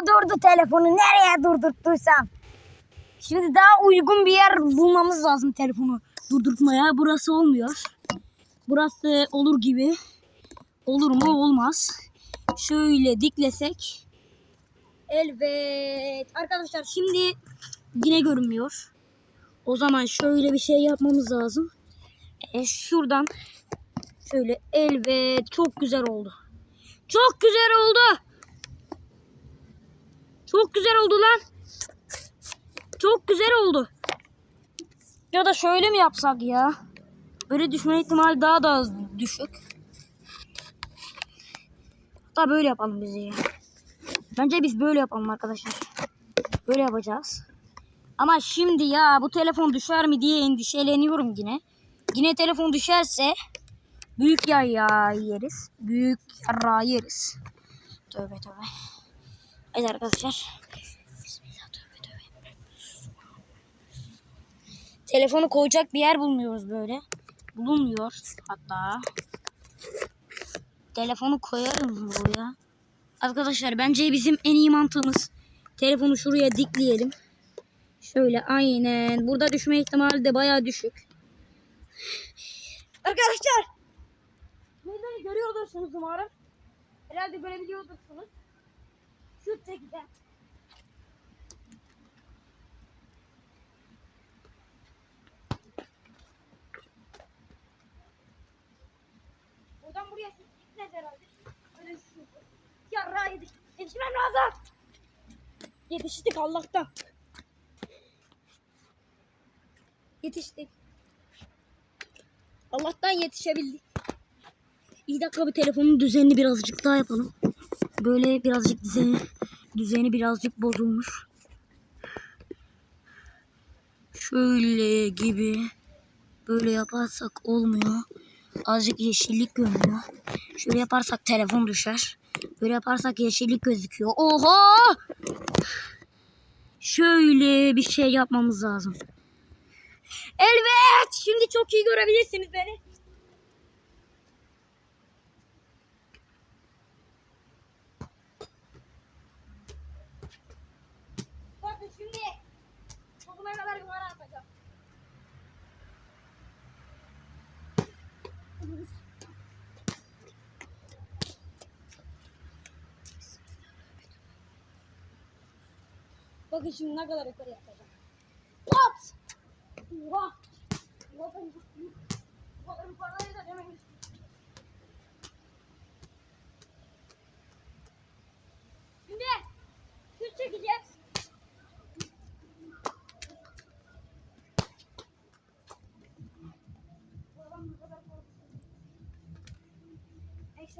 durdu telefonu nereye durdurttuysam. Şimdi daha uygun bir yer bulmamız lazım telefonu durdurtmaya. Burası olmuyor. Burası olur gibi. Olur mu olmaz. Şöyle diklesek. Elbet. Arkadaşlar şimdi yine görünmüyor. O zaman şöyle bir şey yapmamız lazım. E, şuradan şöyle elbet çok güzel oldu. Çok güzel oldu. Çok güzel oldu lan. Çok güzel oldu. Ya da şöyle mi yapsak ya? Böyle düşme ihtimali daha da düşük. Hatta böyle yapalım biz ya. Bence biz böyle yapalım arkadaşlar. Böyle yapacağız. Ama şimdi ya bu telefon düşer mi diye endişeleniyorum yine. Yine telefon düşerse büyük ya ya yeriz. Büyük yarra yeriz. Tövbe tövbe. Hadi arkadaşlar. Telefonu koyacak bir yer bulmuyoruz böyle. Bulunmuyor hatta. Telefonu koyarız buraya. Arkadaşlar bence bizim en iyi mantığımız telefonu şuraya dikleyelim. Şöyle aynen. Burada düşme ihtimali de baya düşük. Arkadaşlar. Beni görüyorsunuz umarım. Herhalde görebiliyorsunuz. Şu şekilde. Buradan buraya gitmez herhalde. Yedik. Yetişmem lazım. Yetiştik Allah'tan. Yetiştik. Allah'tan yetişebildik. İyi dakika bir telefonun düzenini birazcık daha yapalım. Böyle birazcık düzeni, düzeni birazcık bozulmuş. Şöyle gibi. Böyle yaparsak olmuyor. Azıcık yeşillik görünüyor. Şöyle yaparsak telefon düşer. Böyle yaparsak yeşillik gözüküyor. Oha! Şöyle bir şey yapmamız lazım. Evet. Şimdi çok iyi görebilirsiniz beni. Bakın şimdi çokuma kadar yukarı atacağım. Bakın şimdi ne kadar yukarı atacağım. What? Oha. Oha ben bu kadar dememiştim. Şimdi şut çekeceğiz.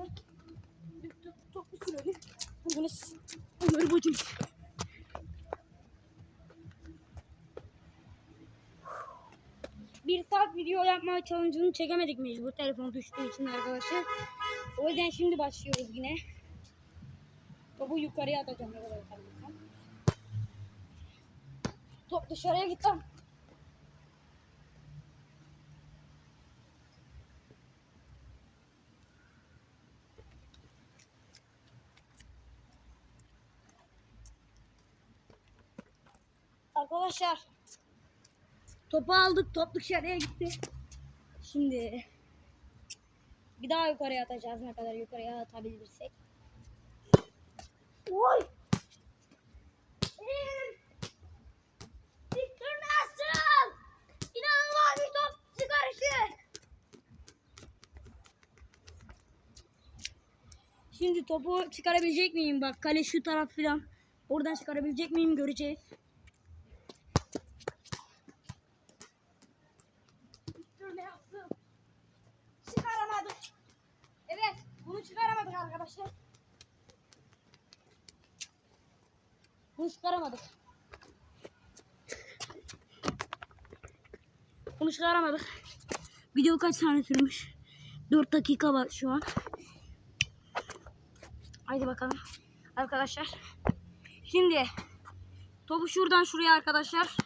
Neyse. Toplu sürelim. Bunu onları bulacağız. bir saat video yapma challenge'ını çekemedik mecbur telefon düştüğü için arkadaşlar. O yüzden şimdi başlıyoruz yine. Topu yukarıya atacağım. Top dışarıya gitti. Arkadaşlar Topu aldık. Top dışarıya gitti. Şimdi bir daha yukarıya atacağız. Ne kadar yukarıya atabilirsek. Oy! Şimdi topu çıkarabilecek miyim? Bak kale şu taraf filan. Oradan çıkarabilecek miyim göreceğiz. Şöyle yaptım. Çıkaramadık. Evet, bunu çıkaramadık arkadaşlar. Bunu çıkaramadık. Bunu çıkaramadık. Video kaç saniye sürmüş? 4 dakika var şu an. Haydi bakalım. Arkadaşlar. Şimdi topu şuradan şuraya arkadaşlar.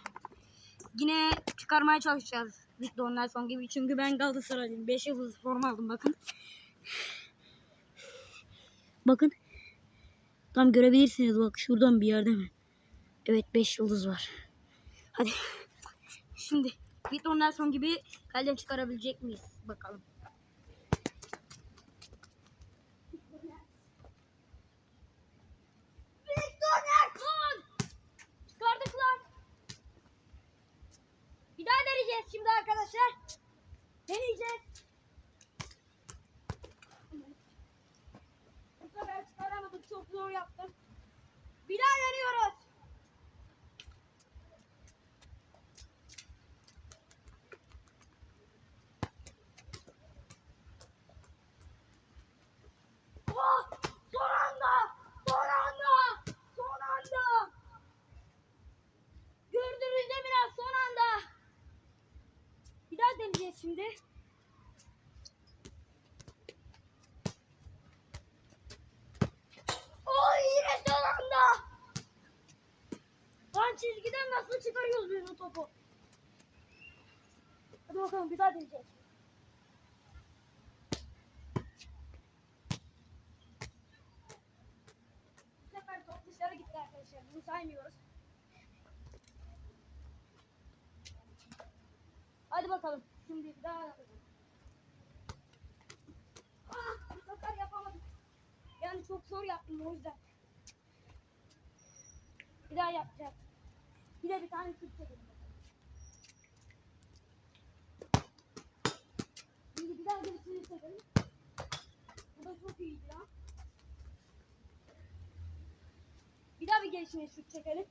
Yine çıkarmaya çalışacağız. Victor Nelson gibi. Çünkü ben Galatasaraylıyım. 5 yıldız forma aldım bakın. Bakın. Tam görebilirsiniz bak şuradan bir yerde mi? Evet 5 yıldız var. Hadi. Şimdi Victor Nelson gibi kaleden çıkarabilecek miyiz? Bakalım. Victor Nelson! Çıkardık lan. Bir daha deneyeceğiz şimdi arkadaşlar. Deneyeceğiz. Bu sefer çıkaramadık. Çok zor yaptım. Bir daha deniyoruz. Oh! Son anda! Son anda! Son anda! Gördünüz değil mi lan son anda? Bir daha deneyeceğiz şimdi. Oy yine son anda. Lan çizgiden nasıl çıkarıyoruz biz bu topu? Hadi bakalım bir daha deneyeceğiz. Bu sefer top dışarı gitti arkadaşlar. Bunu saymıyoruz. Hadi bakalım. Şimdi bir daha yapalım. Ah, bu sefer yapamadık. Yani çok zor yaptım o yüzden. Bir daha yapacağız. Bir de bir tane şut çekelim. Şimdi bir daha gerisini çekelim. Bu da çok iyiydi ya. Bir daha bir gelişine şut çekelim.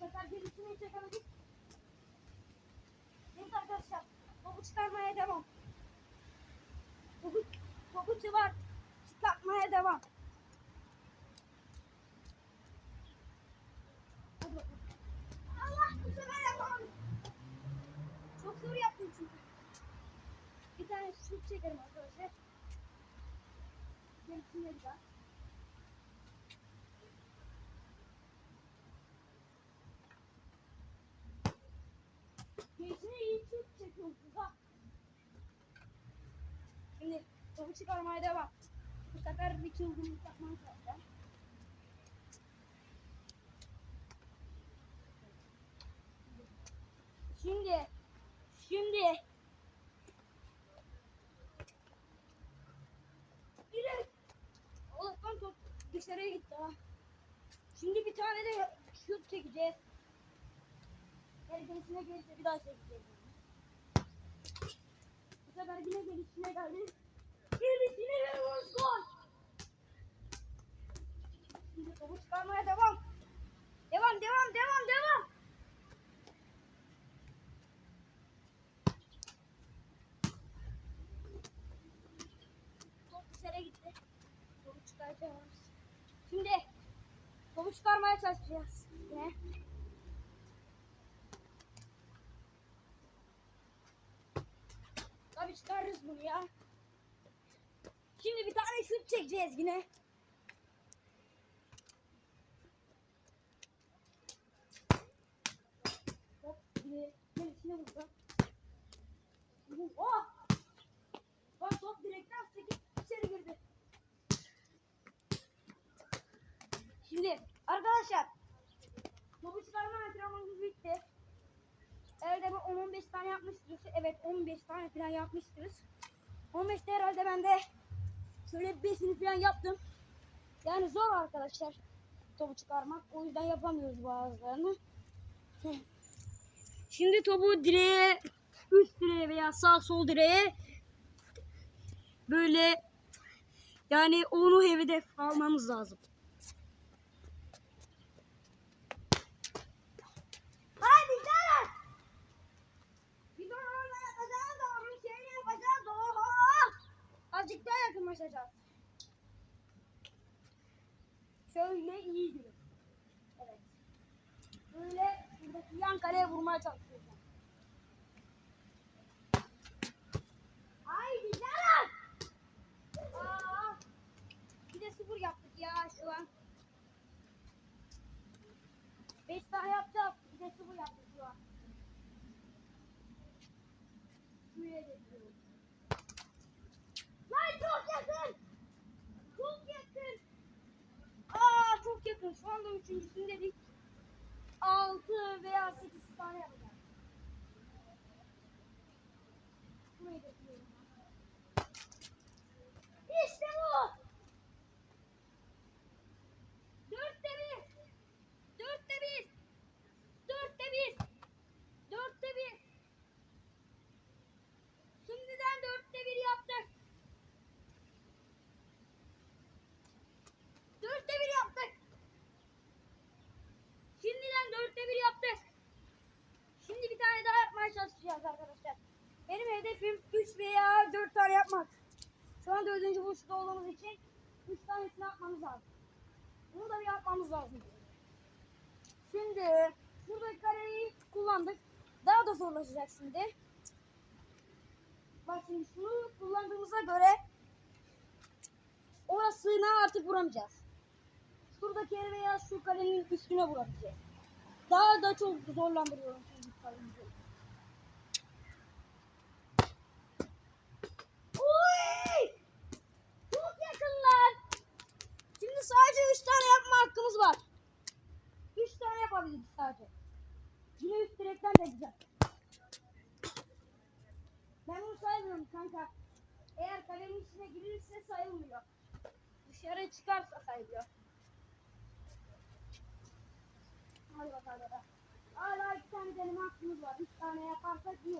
Bu sefer gerisini çekemedik. Neyse arkadaşlar. Topu çıkarmaya devam. Topu, topu çıkar. Çıkartmaya devam. Hadi bakalım. Allah bu sefer yapamadım. Zor yaptım çünkü. Bir tane şut çekerim arkadaşlar. Gerisini bir daha. Gerisine iyi şut çekiyorsunuz ha. Şimdi topu çıkarmaya devam. Bu sefer bir çılgınlık yapmam lazım. Şimdi, şimdi direkt Allah'tan top dışarıya gitti ha. Şimdi bir tane de şut çekeceğiz. Her gerisine gelirse bir daha çekeceğiz. Bu sefer yine gelişine geldi. Gelişine ve vur gol. Şimdi topu çıkarmaya devam. Devam devam devam devam. Top dışarı gitti. Çıkaracağız. Şimdi topu çıkarmaya çalışacağız. Yine. Tabii çıkarırız bunu ya. Şimdi bir tane şut çekeceğiz yine. Hop yine gerisine vurdu. Bu- Oh! Bak top direkten sekip içeri girdi. Şimdi arkadaşlar topu çıkarma antrenmanımız bitti. Herhalde bu 10-15 tane yapmıştırız. Evet 15 tane falan yapmıştırız. 15'te herhalde ben de şöyle 5'ini falan yaptım. Yani zor arkadaşlar topu çıkarmak. O yüzden yapamıyoruz bazılarını. Şimdi topu direğe, üst direğe veya sağ sol direğe böyle yani onu hedef almamız lazım. Hadi canım. Bir dur orada yapacağız da onun şeyini yapacağız. Oho. Azıcık daha yakınlaşacağız. Şöyle iyi gibi. Evet. Böyle buradaki yan kaleye vurmaya çalışacağım. Haydi canım. Aa, bir de sıfır yaptık ya şu an. Beş tane yapacağız. Bir de sıfır yaptık şu an. Şuraya bakın şu anda üçüncüsünde ilk 6 veya 8 tane yapacağım. Buluşta olduğumuz için 3 tanesini yapmamız lazım. Bunu da bir yapmamız lazım. Şimdi buradaki kareyi kullandık. Daha da zorlaşacak şimdi. Bak şimdi şunu kullandığımıza göre orasına artık vuramayacağız. Şuradaki yere veya şu kalenin üstüne vurabileceğiz. Daha da çok zorlandırıyorum şimdi kalemizi. Oy! Çok yakınlar. Şimdi sadece 3 tane yapma hakkımız var. 3 tane yapabiliriz sadece. Yine üst direkten de güzel. Ben bunu saymıyorum kanka. Eğer kalenin içine girirse sayılmıyor. Dışarı çıkarsa sayılıyor. Hadi bakalım. Hala iki tane deneme hakkımız var. Üç tane yaparsak iyi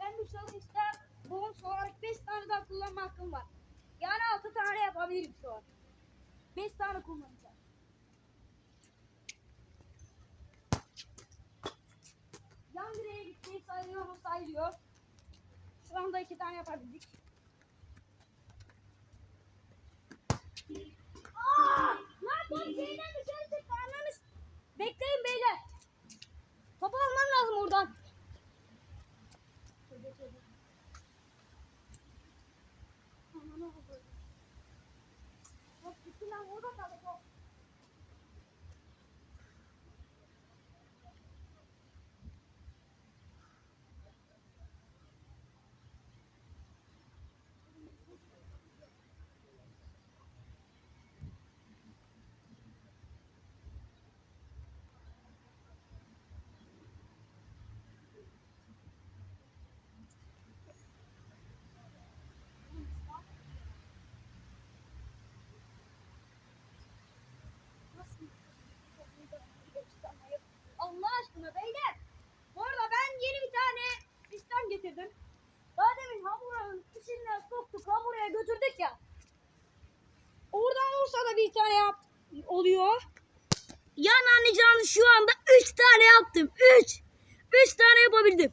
Ben bu challenge'da bonus olarak 5 tane daha kullanma hakkım var. Yani 6 tane yapabilirim şu an. 5 tane kullanacağım. Yan direğe sayılıyor mu sayılıyor. Şu anda iki tane yapabildik. Aa! Lan top şeyden dışarı çıktı ananız. Bekleyin beyler. Oh, kita nak muda tak dekat. Oluyor. Yani anlayacağınız şu anda 3 tane yaptım. 3. 3 tane yapabildim.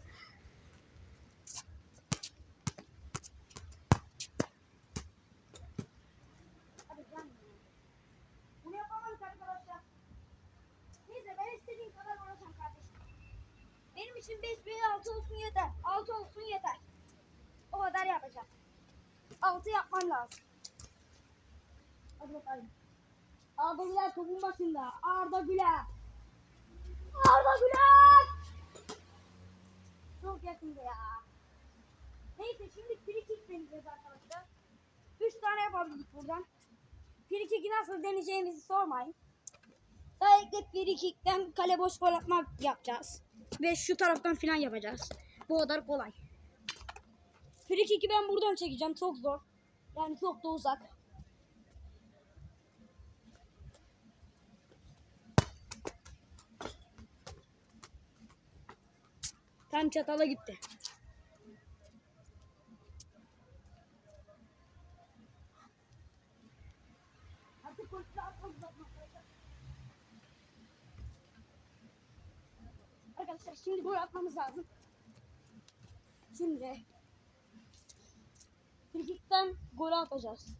Benim için 5 veya 6 olsun yeter. 6 olsun yeter. O kadar yapacağım. 6 yapmam lazım. Hadi bakalım. Arda Güler topun başında. Arda Güler. Arda Güler. Çok yakında ya. Neyse şimdi free kick deneyeceğiz arkadaşlar. 3 tane yapabildik buradan. Free kick'i nasıl deneyeceğimizi sormayın. Sadece free kick'ten kale boş gol atmak yapacağız. Ve şu taraftan filan yapacağız. Bu kadar kolay. Free kick'i ben buradan çekeceğim. Çok zor. Yani çok da uzak. Tam çatala gitti. Arkadaşlar şimdi gol atmamız lazım. Şimdi frikikten gol atacağız.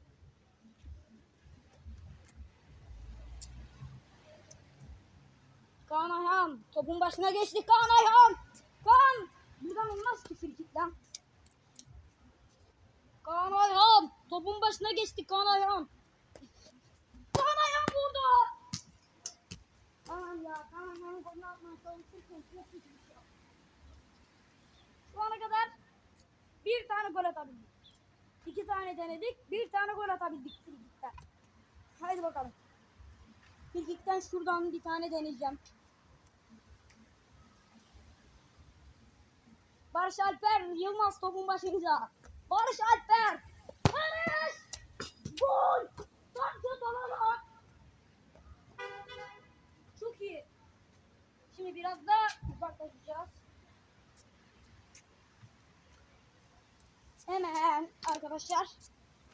Kaan Ayhan topun başına geçti Kaan Ayhan. Kaan buradan olmaz ki frikikten. Kaan Ayhan topun başına geçti Kaan Ayhan. Kaan Ayhan vurdu. Aman ya Kaan Ayhan'ın golünü atmaya çok şey. Şu ana kadar Bir tane gol atabildik. İki tane denedik. Bir tane gol atabildik frikikten. Haydi bakalım. Frikikten şuradan bir tane deneyeceğim. Barış Alper Yılmaz topun başında. Barış Alper. Barış. Gol. Tut alalım. Çok iyi. Şimdi biraz da uzaklaşacağız. Hemen arkadaşlar.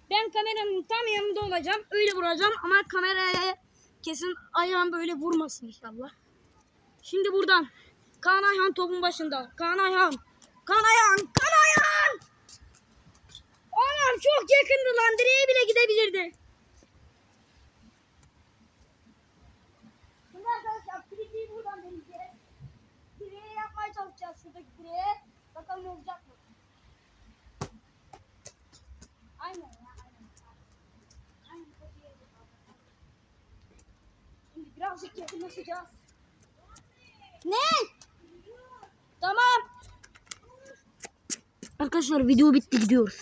Ben kameranın tam yanında olacağım. Öyle vuracağım ama kameraya kesin ayağım böyle vurmasın inşallah. Şimdi buradan. Kaan Ayhan topun başında. Kaan Ayhan. Kaan Ayhan. Anam çok yakındı lan. Direğe bile gidebilirdi. Şimdi arkadaşlar frikiyi buradan deneyeceğiz. Direğe yapmaya çalışacağız şuradaki direğe. Bakalım olacak mı? Aynen ya aynen. Şimdi birazcık yakınlaşacağız. Ne? Tamam. Arkadaşlar video bitti gidiyoruz.